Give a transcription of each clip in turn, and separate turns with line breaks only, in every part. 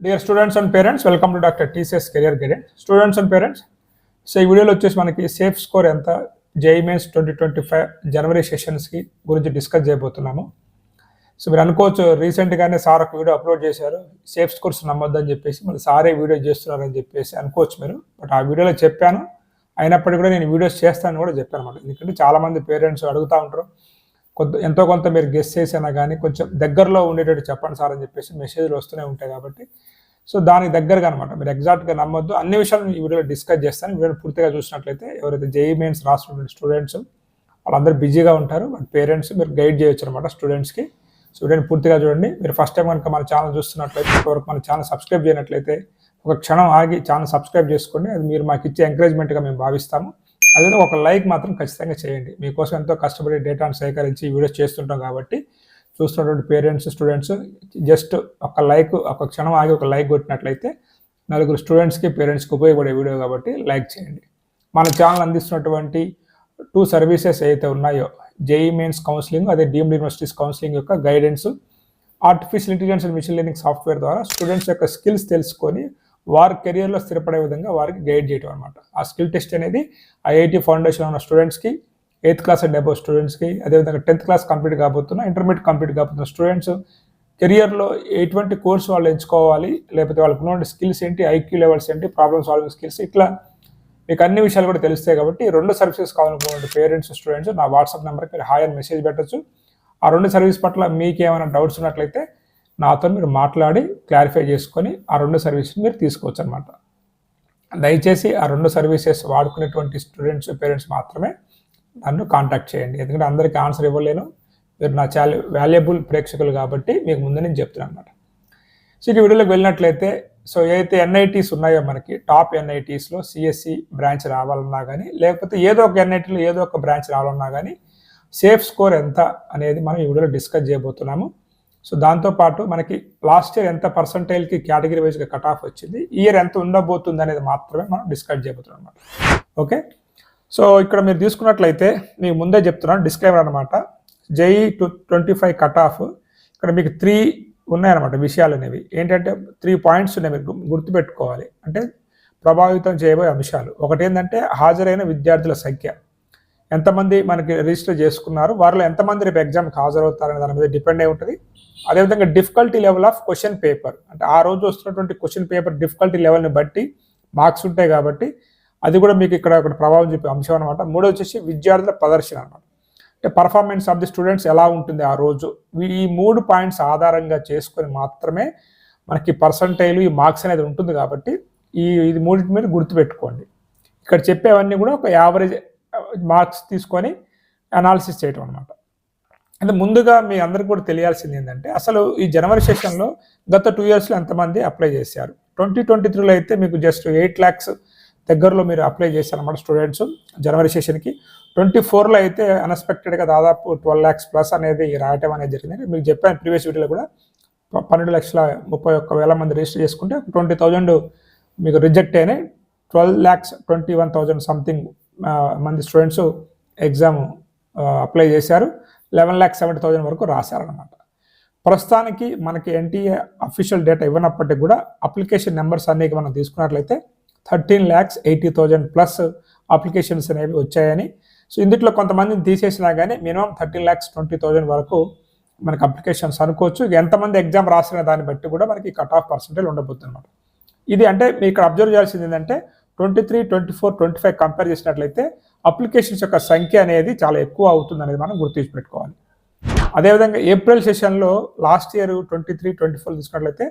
Dear students and parents welcome to doctor TCS career guidance students and parents so ఈ వీడియోలో వచ్చేసి మనకి safe score ఎంత? JEE mains twenty twenty five జనవరి సెషన్స్కి గురించి డిస్కస్ చేయబోతున్నాము. సో మీరు అనుకోవచ్చు రీసెంట్గానే సార్ ఒక వీడియో అప్లోడ్ చేశారు. సేఫ్ స్కోర్స్ నమ్మొద్దని చెప్పేసి మళ్ళీ సారే వీడియో చేస్తున్నారని చెప్పేసి అనుకోవచ్చు మీరు. బట్ ఆ వీడియోలో చెప్పాను. అయినప్పటికీ కూడా నేను వీడియోస్ చేస్తానని కూడా చెప్పాను అనమాట ఎందుకంటే చాలామంది పేరెంట్స్ అడుగుతూ ఉంటారు. కొంత ఎంతో కొంత మీరు గెస్ట్ చేసినా కానీ కొంచెం దగ్గరలో ఉండేటట్టు చెప్పండి సార్ అని చెప్పేసి మెసేజ్లు వస్తూనే ఉంటాయి కాబట్టి. సో దానికి దగ్గరగా అనమాట మీరు ఎగ్జాక్ట్గా నమ్మొద్దు. అన్ని విషయాలు ఈ వీడియోలో డిస్కస్ చేస్తాను. వీడియో పూర్తిగా చూసినట్లయితే ఎవరైతే జేఈ మెయిన్స్ రాస్తున్న స్టూడెంట్స్ వాళ్ళందరూ బిజీగా ఉంటారు. బట్ పేరెంట్స్ మీరు గైడ్ చేయొచ్చు అనమాట స్టూడెంట్స్కి సో వీడియోని పూర్తిగా చూడండి. మీరు ఫస్ట్ టైం కనుక మన ఛానల్ చూస్తున్నట్లయితే ఇప్పటివరకు మన ఛానల్ సబ్స్క్రైబ్ చేయనట్లయితే ఒక క్షణం ఆగి ఛానల్ సబ్స్క్రైబ్ చేసుకోండి. అది మీరు మాకు ఇచ్చే ఎంకరేజ్మెంట్గా మేము భావిస్తాము. అదే ఒక లైక్ మాత్రం ఖచ్చితంగా చేయండి. మీకోసం ఎంతో కష్టపడి డేటాను సేకరించి వీడియోస్ చేస్తుంటాం కాబట్టి చూస్తున్నటువంటి పేరెంట్స్ స్టూడెంట్స్ జస్ట్ ఒక లైక్ ఒక క్షణం ఆగి ఒక లైక్ కొట్టినట్లయితే నలుగురు స్టూడెంట్స్కి పేరెంట్స్కి ఉపయోగపడే వీడియో కాబట్టి లైక్ చేయండి. మన ఛానల్ అందిస్తున్నటువంటి టూ సర్వీసెస్ ఏవైతే ఉన్నాయో జేఈ మెయిన్స్ కౌన్సిలింగ్ అదే డీమ్డ్ యూనివర్సిటీస్ కౌన్సిలింగ్ యొక్క guidance artificial intelligence and machine learning software ద్వారా స్టూడెంట్స్ యొక్క స్కిల్స్ తెలుసుకొని వారి కెరియర్లో స్థిరపడే విధంగా వారికి గైడ్ చేయడం అనమాట ఆ స్కిల్ టెస్ట్ అనేది ఐఐటి ఫౌండేషన్ ఉన్న స్టూడెంట్స్కి ఎయిత్ క్లాస్ అండ్ అబౌవ్ స్టూడెంట్స్కి అదేవిధంగా టెన్త్ క్లాస్ కంప్లీట్ కాబోతున్న ఇంటర్మీడియట్ కంప్లీట్ కాబోతున్న స్టూడెంట్స్ కెరియర్లో ఎటువంటి కోర్సు వాళ్ళు ఎంచుకోవాలి లేకపోతే వాళ్ళకు ఉన్న స్కిల్స్ ఏంటి ఐక్యూ లెవెల్స్ ఏంటి ప్రాబ్లమ్ సాల్వింగ్ స్కిల్స్ ఇట్లా మీకు అన్ని విషయాలు కూడా తెలుస్తాయి కాబట్టి రెండు సర్వీసెస్ కావాలనుకున్న పేరెంట్స్ స్టూడెంట్స్ నా వాట్సాప్ నెంబర్కి మీరు హాయ్ అని మెసేజ్ పెట్టచ్చు. ఆ రెండు సర్వీస్ పట్ల మీకు ఏమైనా డౌట్స్ ఉన్నట్లయితే నాతో మీరు మాట్లాడి క్లారిఫై చేసుకొని ఆ రెండు సర్వీస్ని మీరు తీసుకోవచ్చు అనమాట దయచేసి ఆ రెండు సర్వీసెస్ వాడుకునేటువంటి స్టూడెంట్స్ పేరెంట్స్ మాత్రమే నన్ను కాంటాక్ట్ చేయండి. ఎందుకంటే అందరికీ ఆన్సర్ ఇవ్వలేను. మీరు నా చాలా వాల్యుబుల్ ప్రేక్షకులు కాబట్టి మీకు ముందు నేను చెప్తున్నాను అనమాట సో ఇక వీడియోలోకి వెళ్ళినట్లయితే సో ఏదైతే ఎన్ఐటీస్ ఉన్నాయో మనకి టాప్ ఎన్ఐటీస్లో సిఎస్సి బ్రాంచ్ రావాలన్నా కానీ లేకపోతే ఏదో ఒక ఎన్ఐటీలో ఏదో ఒక బ్రాంచ్ రావాలన్నా కానీ సేఫ్ స్కోర్ ఎంత అనేది మనం ఈ వీడియోలో డిస్కస్ చేయబోతున్నాము. సో దాంతోపాటు మనకి లాస్ట్ ఇయర్ ఎంత పర్సంటైల్కి కేటగిరీ వైజ్గా కట్ ఆఫ్ వచ్చింది ఇయర్ ఎంత ఉండబోతుంది అనేది మాత్రమే మనం డిస్కస్ చేయబోతున్నాం అనమాట ఓకే? సో ఇక్కడ మీరు తీసుకున్నట్లయితే మీకు ముందే చెప్తున్నాను డిస్క్లైమర్ అనమాట JEE two twenty five cut off ఇక్కడ మీకు త్రీ ఉన్నాయన్నమాట విషయాలు అనేవి. ఏంటంటే త్రీ పాయింట్స్ ఉన్నాయి మీరు గు- గుర్తుపెట్టుకోవాలి. అంటే ప్రభావితం చేయబోయే అంశాలు. ఒకటి ఏంటంటే హాజరైన విద్యార్థుల సంఖ్య. ఎంతమంది మనకి రిజిస్టర్ చేసుకున్నారు వారిలో ఎంతమంది రేపు ఎగ్జామ్కి హాజరవుతారనే దాని మీద డిపెండ్ అయి ఉంటుంది. అదేవిధంగా difficulty level of question paper అంటే ఆ రోజు వస్తున్నటువంటి క్వశ్చన్ పేపర్ డిఫికల్టీ లెవెల్ని బట్టి మార్క్స్ ఉంటాయి కాబట్టి అది కూడా మీకు ఇక్కడ ఒకటి ప్రభావం చూపే అంశం అనమాట మూడో వచ్చేసి విద్యార్థుల ప్రదర్శన అనమాట అంటే పర్ఫార్మెన్స్ ఆఫ్ ది స్టూడెంట్స్ ఎలా ఉంటుంది ఆ రోజు? ఈ మూడు పాయింట్స్ ఆధారంగా చేసుకొని మాత్రమే మనకి పర్సంటైల్ ఈ మార్క్స్ అనేది ఉంటుంది కాబట్టి ఈ ఇది మూడింటి మీద గుర్తుపెట్టుకోండి. ఇక్కడ చెప్పేవన్నీ కూడా ఒక యావరేజ్ మార్క్స్ తీసుకొని అనాలిసిస్ చేయటం అనమాట అంటే ముందుగా మీ అందరికి కూడా తెలియాల్సింది ఏంటంటే అసలు ఈ జనవరి సెషన్లో గత టూ ఇయర్స్లో ఎంతమంది అప్లై చేశారు? ట్వంటీ ట్వంటీ త్రీలో అయితే మీకు జస్ట్ ఎయిట్ ల్యాక్స్ దగ్గరలో మీరు అప్లై చేశారనమాట స్టూడెంట్స్ జనవరి సెషన్కి ట్వంటీ ఫోర్లో అయితే అన్ఎక్స్పెక్టెడ్గా దాదాపు ట్వెల్వ్ ల్యాక్స్ ప్లస్ అనేది రాయటం అనేది జరిగింది. మీకు చెప్పాను ప్రీవియస్ వీడియోలో కూడా పన్నెండు లక్షల ముప్పై ఒక్క వేల మంది రిజిస్టర్ చేసుకుంటే ట్వంటీ థౌజండ్ మీకు రిజెక్ట్ అయినాయి. Twelve lakhs twenty one thousand something మంది స్టూడెంట్స్ ఎగ్జామ్ అప్లై చేశారు. లెవెన్ ల్యాక్స్ సెవెంటీ థౌజండ్ వరకు రాశారనమాట ప్రస్తుతానికి మనకి ఎన్టీఏ అఫీషియల్ డేటా ఇవ్వనప్పటికీ కూడా అప్లికేషన్ నెంబర్స్ అనేవి మనం తీసుకున్నట్లయితే thirteen lakhs eighty thousand plus applications అనేవి వచ్చాయని. సో ఇందులో కొంతమందిని తీసేసినా కానీ minimum thirteen lakhs twenty thousand వరకు మనకి అప్లికేషన్స్ అనుకోవచ్చు. ఎంతమంది ఎగ్జామ్ రాసిన దాన్ని బట్టి కూడా మనకి కట్ ఆఫ్ పర్సెంటేజ్ ఉండబోతుంది అనమాట ఇది అంటే మీ ఇక్కడ అబ్జర్వ్ చేయాల్సింది ఏంటంటే twenty three twenty four twenty five compare చేసినట్లయితే అప్లికేషన్స్ యొక్క సంఖ్య అనేది చాలా ఎక్కువ అవుతుంది అనేది మనం గుర్తించి పెట్టుకోవాలి అదేవిధంగా ఏప్రిల్ సెషన్లో last year twenty three twenty four తీసుకున్నట్లయితే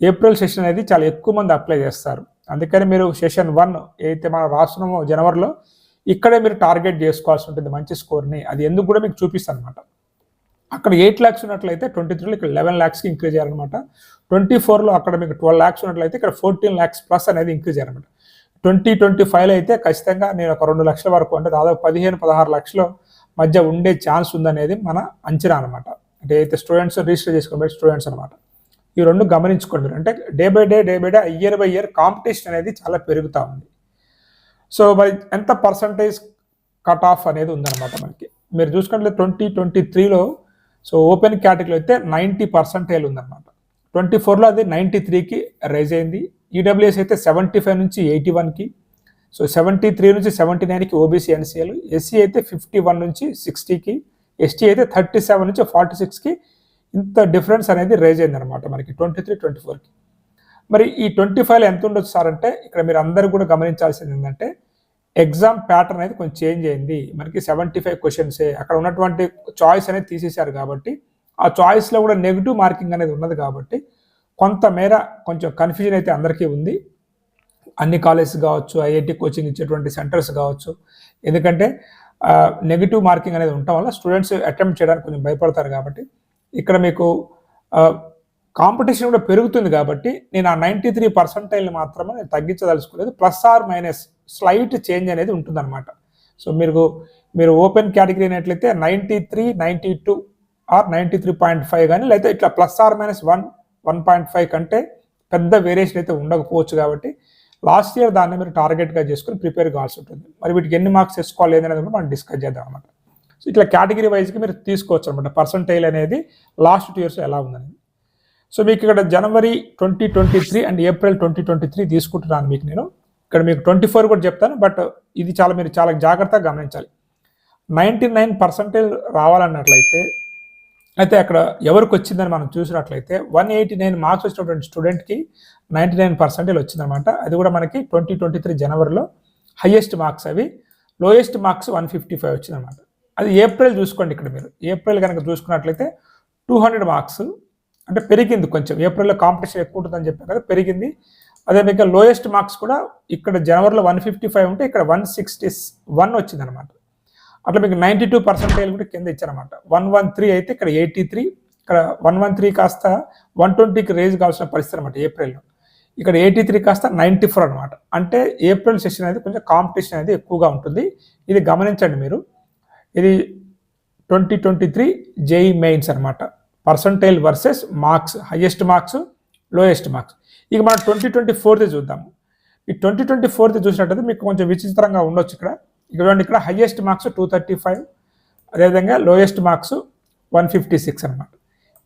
ఏప్రిల్ సెషన్ అనేది చాలా ఎక్కువ మంది అప్లై చేస్తారు. అందుకని మీరు సెషన్ వన్ ఏదైతే మనం రాస్తున్నామో జనవరిలో ఇక్కడే మీరు టార్గెట్ చేసుకోవాల్సి ఉంటుంది మంచి స్కోర్ని. అది ఎందుకు కూడా మీకు చూపిస్తాను అనమాట అక్కడ ఎయిట్ ల్యాక్స్ ఉన్నట్లయితే ట్వంటీ త్రీలో ఇక్కడ లెవెన్ ల్యాక్స్కి ఇంక్రీజ్ చేయాలన్నమాట ట్వంటీ ఫోర్లో అక్కడ మీకు ట్వెల్వ్ ల్యాక్స్ ఉన్నట్లయితే ఇక్కడ ఫోర్టీన్ ల్యాక్స్ ప్లస్ అనేది ఇంక్రీజ్ చేయాలన్నమాట ట్వంటీ ట్వంటీ ఫైవ్లో అయితే ఖచ్చితంగా నేను ఒక రెండు లక్షల వరకు అంటే దాదాపు పదిహేను పదహారు లక్షల మధ్య ఉండే ఛాన్స్ ఉందనేది మన అంచనా అనమాట అంటే అయితే స్టూడెంట్స్ రిజిస్టర్ చేసుకునే స్టూడెంట్స్ అనమాట ఈ రెండు గమనించుకోండి మీరు. అంటే day by day day by day year by year competition అనేది చాలా పెరుగుతూ ఉంది. సో మరి ఎంత పర్సంటేజ్ కట్ ఆఫ్ అనేది ఉందన్నమాట మనకి. మీరు చూసుకుంటే ట్వంటీ ట్వంటీ త్రీలో సో ఓపెన్ కేటగిరీలో అయితే నైంటీ పర్సెంటేజ్ ఉందన్నమాట. ట్వంటీ ఫోర్లో అది నైంటీ త్రీకి రైజ్ అయింది. ఈడబ్ల్యూఎస్ అయితే సెవెంటీ ఫైవ్ నుంచి ఎయిటీ వన్కి సో సెవెంటీ త్రీ నుంచి సెవెంటీ నైన్కి ఓబీసీ ఎన్సీఎల్ ఎస్సీ అయితే ఫిఫ్టీ వన్ నుంచి సిక్స్టీకి ఎస్టీ అయితే థర్టీ సెవెన్ నుంచి ఫార్టీ సిక్స్కి ఇంత డిఫరెన్స్ అనేది రైజ్ అయింది అనమాట మనకి ట్వంటీ త్రీ ట్వంటీ ఫోర్కి మరి ఈ ట్వంటీ ఫైవ్లో ఎంత ఉండొచ్చు సార్ అంటే ఇక్కడ మీరు అందరూ కూడా గమనించాల్సింది ఏంటంటే ఎగ్జామ్ ప్యాటర్న్ అనేది కొంచెం చేంజ్ అయింది. మనకి సెవెంటీ ఫైవ్ క్వశ్చన్సే అక్కడ ఉన్నటువంటి చాయిస్ అనేది తీసేశారు కాబట్టి ఆ చాయిస్లో కూడా నెగిటివ్ మార్కింగ్ అనేది ఉన్నది కాబట్టి కొంతమేర కొంచెం కన్ఫ్యూజన్ అయితే అందరికీ ఉంది. అన్ని కాలేజెస్ కావచ్చు ఐఐటి కోచింగ్ ఇచ్చేటువంటి సెంటర్స్ కావచ్చు. ఎందుకంటే నెగిటివ్ మార్కింగ్ అనేది ఉండటం వల్ల స్టూడెంట్స్ అటెంప్ట్ చేయడానికి కొంచెం భయపడతారు కాబట్టి. ఇక్కడ మీకు కాంపిటీషన్ కూడా పెరుగుతుంది కాబట్టి నేను ఆ నైంటీ త్రీ పర్సంటైల్ని మాత్రమే నేను తగ్గించదలుచుకోలేదు. Plus or minus slight change అనేది ఉంటుందన్నమాట. సో మీరు మీరు ఓపెన్ కేటగిరీ అయినట్లయితే ninety three ninety two or ninety three point five కానీ లేకపోతే ఇట్లా plus or minus one one point five కంటే పెద్ద వేరియేషన్ అయితే ఉండకపోవచ్చు కాబట్టి లాస్ట్ ఇయర్ దాన్ని మీరు టార్గెట్గా చేసుకుని ప్రిపేర్ కావాల్సి ఉంటుంది. మరి వీటికి ఎన్ని మార్క్స్ వేసుకోవాలి అనేది కూడా మనం డిస్కస్ చేద్దాం అనమాట సో ఇట్లా కేటగిరీ వైజ్కి మీరు తీసుకోవచ్చు అనమాట పర్సంటైల్ అనేది లాస్ట్ టూ ఇయర్స్ ఎలా ఉందనేది. సో మీకు ఇక్కడ జనవరి twenty twenty three and April twenty twenty three తీసుకుంటున్నాను మీకు నేను. ఇక్కడ మీకు ట్వంటీ ఫోర్ కూడా చెప్తాను బట్ ఇది చాలా మీరు చాలా జాగ్రత్తగా గమనించాలి. నైంటీ నైన్ పర్సెంటేజ్ రావాలన్నట్లయితే అయితే అక్కడ ఎవరికి వచ్చిందని మనం చూసినట్లయితే వన్ ఎయిటీ నైన్ మార్క్స్ వచ్చినటువంటి స్టూడెంట్కి నైంటీ నైన్ పర్సెంటేజ్ వచ్చిందనమాట అది కూడా మనకి ట్వంటీ ట్వంటీ త్రీ జనవరిలో హయ్యెస్ట్ మార్క్స్ అవి lowest marks one fifty five వచ్చిందనమాట అది ఏప్రిల్ చూసుకోండి ఇక్కడ మీరు. ఏప్రిల్ కనుక చూసుకున్నట్లయితే టూ హండ్రెడ్ మార్క్స్ అంటే పెరిగింది కొంచెం. ఏప్రిల్లో కాంపిటీషన్ ఎక్కువ ఉంటుందని చెప్పారు కదా పెరిగింది. అదే మీకు లోయెస్ట్ మార్క్స్ కూడా ఇక్కడ జనవరిలో వన్ ఫిఫ్టీ ఫైవ్ ఉంటే ఇక్కడ వన్ సిక్స్టీ వన్ వచ్చిందనమాట అట్లా మీకు నైంటీ టూ పర్సెంటేజ్ కూడా కింద ఇచ్చారనమాట వన్ వన్ త్రీ అయితే ఇక్కడ ఎయిటీ త్రీ ఇక్కడ వన్ వన్ త్రీ కాస్త వన్ ట్వంటీకి రేజ్ కావాల్సిన పరిస్థితి అనమాట ఏప్రిల్లో ఇక్కడ ఎయిటీ త్రీ కాస్త నైంటీ ఫోర్ అనమాట అంటే ఏప్రిల్ సెషన్ అనేది కొంచెం కాంపిటీషన్ అనేది ఎక్కువగా ఉంటుంది. ఇది గమనించండి మీరు. ఇది twenty twenty three JEE mains అనమాట percentile versus marks highest marks lowest marks ఇక మనం ట్వంటీ ట్వంటీ ఫోర్ది చూద్దాము. ఈ ట్వంటీ ట్వంటీ ఫోర్ది చూసినట్టయితే మీకు కొంచెం విచిత్రంగా ఉండొచ్చు ఇక్కడ. ఇక్కడ ఇక్కడ highest marks two thirty five అదేవిధంగా lowest marks one fifty six అనమాట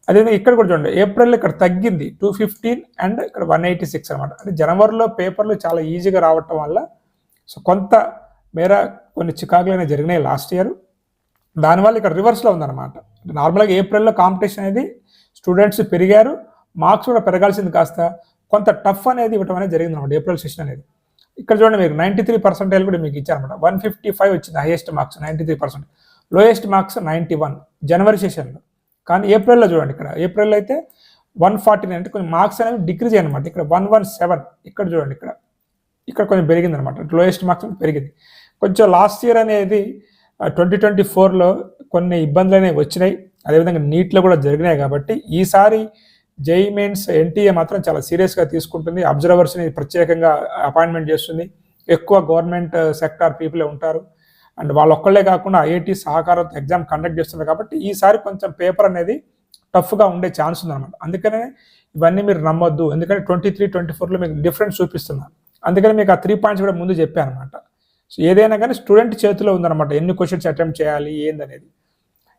అదేవిధంగా ఇక్కడ కూడా చూడండి ఏప్రిల్ ఇక్కడ తగ్గింది టూ ఫిఫ్టీన్ అండ్ ఇక్కడ వన్ ఎయిటీ సిక్స్ అనమాట అంటే జనవరిలో పేపర్లు చాలా ఈజీగా రావటం వల్ల సో కొంత మేర కొన్ని చికాకులైనా జరిగినాయి లాస్ట్ ఇయర్ దానివల్ల ఇక్కడ రివర్స్లో ఉందన్నమాట. నార్మల్గా ఏప్రిల్లో కాంపిటీషన్ అనేది స్టూడెంట్స్ పెరిగారు మార్క్స్ కూడా పెరగాల్సింది కాస్త కొంత టఫ్ అనేది ఇవ్వటం అనేది జరిగింది అనమాట ఏప్రిల్ సెషన్ అనేది. ఇక్కడ చూడండి మీకు నైంటీ త్రీ పర్సెంటేజ్ కూడా మీకు ఇచ్చారనమాట వన్ ఫిఫ్టీ ఫైవ్ వచ్చింది highest marks ninety three percent lowest marks ninety one జనవరి సెషన్లో కానీ ఏప్రిల్లో చూడండి ఇక్కడ. ఏప్రిల్లో అయితే వన్ ఫార్టీ నైన్ అంటే కొంచెం మార్క్స్ అనేవి డిక్రీజ్ అనమాట ఇక్కడ వన్ వన్ సెవెన్ ఇక్కడ చూడండి ఇక్కడ. ఇక్కడ కొంచెం పెరిగింది అనమాట లోయెస్ట్ మార్క్స్ పెరిగింది. కొంచెం లాస్ట్ ఇయర్ అనేది ట్వంటీ ట్వంటీ ఫోర్లో కొన్ని ఇబ్బందులు అనేవి వచ్చినాయి. అదేవిధంగా నీట్లో కూడా జరిగినాయి కాబట్టి ఈసారి జేఈ మెయిన్స్ ఎన్టీఏ మాత్రం చాలా సీరియస్గా తీసుకుంటుంది. అబ్జర్వర్స్ని ప్రత్యేకంగా అపాయింట్మెంట్ చేస్తుంది. ఎక్కువ గవర్నమెంట్ uh, సెక్టార్ పీపులే ఉంటారు. అండ్ వాళ్ళు ఒక్కళ్ళే కాకుండా ఐఐటి సహకారంతో ఎగ్జామ్ కండక్ట్ చేస్తున్నారు కాబట్టి ఈసారి కొంచెం పేపర్ అనేది టఫ్గా ఉండే ఛాన్స్ ఉందన్నమాట. అందుకనే ఇవన్నీ మీరు నమ్మొద్దు. ఎందుకంటే ట్వంటీ త్రీ ట్వంటీ ఫోర్లో మీకు డిఫరెన్స్ చూపిస్తున్నాను అందుకని మీకు ఆ త్రీ పాయింట్స్ కూడా ముందు చెప్పాను అనమాట సో ఏదైనా కానీ స్టూడెంట్ చేతిలో ఉందన్నమాట. ఎన్ని క్వశ్చన్స్ అటెంప్ట్ చేయాలి ఏందనేది.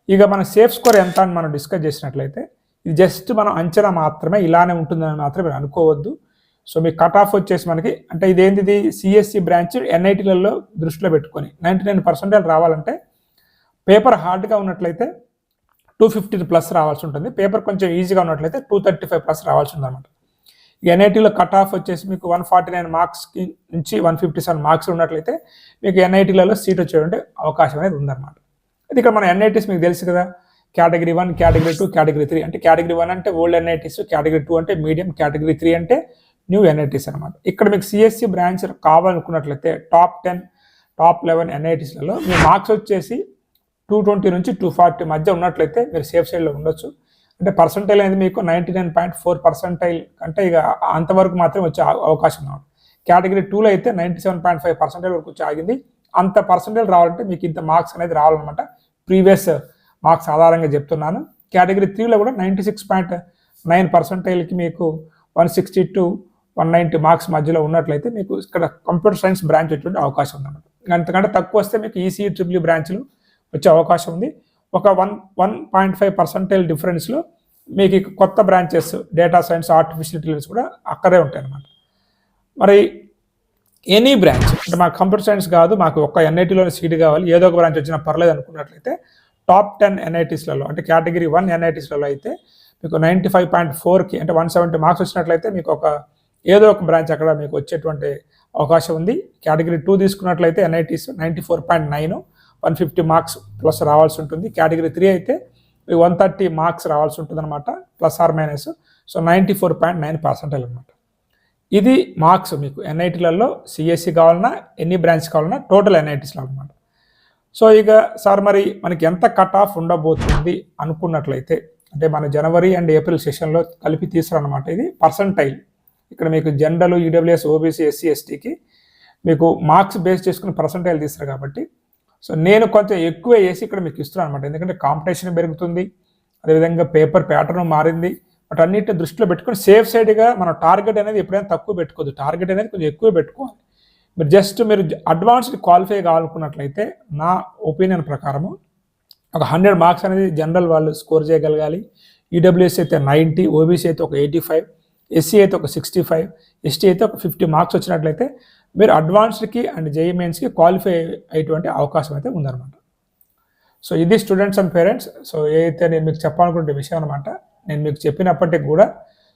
ఇక మన సేఫ్ స్కోర్ ఎంత అని మనం డిస్కస్ చేసినట్లయితే ఇది జస్ట్ మనం అంచనా మాత్రమే ఇలానే ఉంటుందని మాత్రం మీరు అనుకోవద్దు. సో మీ కట్ ఆఫ్ వచ్చేసి మనకి అంటే ఇదేంటిది? సిఎస్సి బ్రాంచ్ ఎన్ఐటీలలో దృష్టిలో పెట్టుకొని నైంటీ నైన్ పర్సెంటేజ్ రావాలంటే పేపర్ హార్డ్గా ఉన్నట్లయితే టూ ఫిఫ్టీ ప్లస్ రావాల్సి ఉంటుంది. పేపర్ కొంచెం ఈజీగా ఉన్నట్లయితే టూ థర్టీ ఫైవ్ ప్లస్ రావాల్సి ఉంది అనమాట ఎన్ఐటీలో కట్ ఆఫ్ వచ్చేసి మీకు వన్ ఫార్టీ నైన్ మార్క్స్కి నుంచి వన్ ఫిఫ్టీ సెవెన్ మార్క్స్ ఉన్నట్లయితే మీకు ఎన్ఐటీలలో సీట్ వచ్చేటువంటి అవకాశం అనేది ఉందన్నమాట. ఇది ఇక్కడ మన ఎన్ఐటీస్ మీకు తెలుసు కదా? Category one category two category three. అంటే కేటగిరీ వన్ అంటే ఓల్డ్ ఎన్ఐటీస్ కేటగిరీ టూ అంటే మీడియం కేటగిరీ త్రీ అంటే న్యూ ఎన్ఐటీస్ అనమాట ఇక్కడ మీకు సిఎస్సి బ్రాంచ్ కావాలనుకున్నట్లయితే టాప్ టెన్ టాప్ లెవెన్ ఎన్ఐటీస్లలో మీ మార్క్స్ వచ్చేసి టూ ట్వంటీ నుంచి టూ ఫార్టీ మధ్య ఉన్నట్లయితే మీరు సేఫ్ సైడ్లో ఉండొచ్చు. అంటే పర్సంటైల్ అనేది మీకు ninety nine point four percentile అంటే ఇక అంతవరకు మాత్రమే వచ్చే అవకాశం అనమాట కేటగిరీ టూలో అయితే ninety seven point five percentile వరకు వచ్చి ఆగింది. అంత పర్సంటైల్ రావాలంటే మీకు ఇంత మార్క్స్ అనేది రావాలన్నమాట ప్రీవియస్ మార్క్స్ ఆధారంగా చెప్తున్నాను. కేటగిరీ త్రీలో కూడా నైంటీ సిక్స్ పాయింట్ నైన్ పర్సెంటైల్కి మీకు one sixty to one ninety marks మధ్యలో ఉన్నట్లయితే మీకు ఇక్కడ కంప్యూటర్ సైన్స్ బ్రాంచ్ వచ్చేటువంటి అవకాశం ఉందన్నమాట. అంతకంటే తక్కువ వస్తే మీకు ఈసీఈ ట్రిపుల్ బ్రాంచ్లు వచ్చే అవకాశం ఉంది. ఒక one one point five percentage డిఫరెన్స్లో మీకు కొత్త branches data science artificial intelligence కూడా అక్కడే ఉంటాయి అన్నమాట మరి ఎనీ బ్రాంచ్ అంటే మాకు కంప్యూటర్ సైన్స్ కాదు మాకు ఒక ఎన్ఐటీలోని సీట్ కావాలి. ఏదో ఒక బ్రాంచ్ వచ్చినా పర్లేదు అనుకున్నట్లయితే టాప్ టెన్ ఎన్ఐటీస్లలో అంటే కేటగిరీ వన్ ఎన్ఐటీస్లలో అయితే మీకు నైంటీ ఫైవ్ పాయింట్ ఫోర్కి అంటే వన్ సెవెంటీ మార్క్స్ వచ్చినట్లయితే మీకు ఒక ఏదో ఒక బ్రాంచ్ అక్కడ మీకు వచ్చేటువంటి అవకాశం ఉంది. కేటగిరీ టూ తీసుకున్నట్లయితే NITs ninety four point nine one fifty marks plus రావాల్సి ఉంటుంది. కేటగిరీ త్రీ అయితే మీకు వన్ థర్టీ మార్క్స్ రావాల్సి ఉంటుంది అనమాట plus or minus. So ninety four point nine percentile అనమాట ఇది మార్క్స్ మీకు ఎన్ఐటీలలో సిఎస్సి కావాలన్నా ఎన్ని బ్రాంచ్ కావాలన్నా టోటల్ ఎన్ఐటీస్లో అనమాట సో ఇక సార్ మరి మనకి ఎంత కట్ ఆఫ్ ఉండబోతుంది అనుకున్నట్లయితే అంటే మన జనవరి అండ్ ఏప్రిల్ సెషన్లో కలిపి తీసుకురన్నమాట ఇది పర్సంటైల్ ఇక్కడ మీకు జనరల్ ఈడబ్ల్యూఎస్ ఓబీసీ ఎస్సీ ఎస్టీకి మీకు మార్క్స్ బేస్ చేసుకుని పర్సంటైల్ తీస్తారు కాబట్టి. సో నేను కొంచెం ఎక్కువ వేసి ఇక్కడ మీకు ఇస్తున్నాను అనమాట ఎందుకంటే కాంపిటీషన్ పెరుగుతుంది అదేవిధంగా పేపర్ ప్యాటర్న్ మారింది. బట్ అన్నిటి దృష్టిలో పెట్టుకొని సేఫ్ సైడ్గా మన టార్గెట్ అనేది ఎప్పుడైనా తక్కువ పెట్టుకోవద్దు. టార్గెట్ అనేది కొంచెం ఎక్కువ పెట్టుకోవాలి. మీరు జస్ట్ మీరు అడ్వాన్స్డ్ క్వాలిఫై కావాలనుకున్నట్లయితే నా ఒపీనియన్ ప్రకారము ఒక హండ్రెడ్ మార్క్స్ అనేది జనరల్ వాళ్ళు స్కోర్ చేయగలగాలి. ఈడబ్ల్యూఎస్ అయితే నైంటీ ఓబీసీ అయితే ఒక ఎయిటీ ఫైవ్ ఎస్సీ అయితే ఒక సిక్స్టీ ఫైవ్ ఎస్టీ అయితే ఒక ఫిఫ్టీ మార్క్స్ వచ్చినట్లయితే మీరు అడ్వాన్స్డ్కి అండ్ జేఈ మెయిన్స్కి క్వాలిఫై అయ్యేటువంటి అవకాశం అయితే ఉందన్నమాట. సో ఇది స్టూడెంట్స్ అండ్ పేరెంట్స్ సో ఏదైతే నేను మీకు చెప్పాలనుకుంటే విషయం అనమాట నేను మీకు చెప్పినప్పటికీ కూడా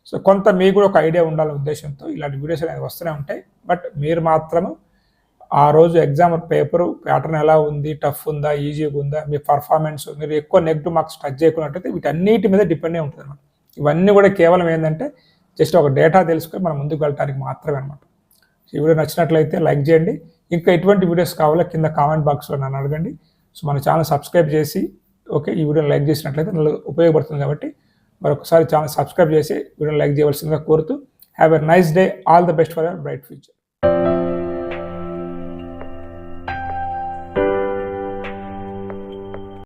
సో కొంత మీకు కూడా ఒక ఐడియా ఉండాలనే ఉద్దేశంతో ఇలాంటి వీడియోస్ అనేది వస్తూనే ఉంటాయి. బట్ మీరు మాత్రము ఆ రోజు ఎగ్జామ్ పేపరు ప్యాటర్న్ ఎలా ఉంది టఫ్ ఉందా ఈజీగా ఉందా మీ పర్ఫార్మెన్స్ మీరు ఎక్కువ నెగిటివ్ మార్క్స్ టచ్ చేయకున్నట్టయితే వీటన్నిటి మీద డిపెండ్ అయి ఉంటుంది అనమాట ఇవన్నీ కూడా కేవలం ఏంటంటే జస్ట్ ఒక డేటా తెలుసుకొని మనం ముందుకు వెళ్ళడానికి మాత్రమే అనమాట ఈ వీడియో నచ్చినట్లయితే లైక్ చేయండి. ఇంకా ఎటువంటి వీడియోస్ కావాలో కింద కామెంట్ బాక్స్లో నన్ను అడగండి. సో మన ఛానల్ సబ్స్క్రైబ్ చేసి ఓకే ఈ వీడియోని లైక్ చేసినట్లయితే నాకు ఉపయోగపడుతుంది కాబట్టి మరొకసారి ఛానల్ సబ్స్క్రైబ్ చేసి వీడియో లైక్ చేయవలసిందిగా కోరుతూ have a nice day all the best for your bright future.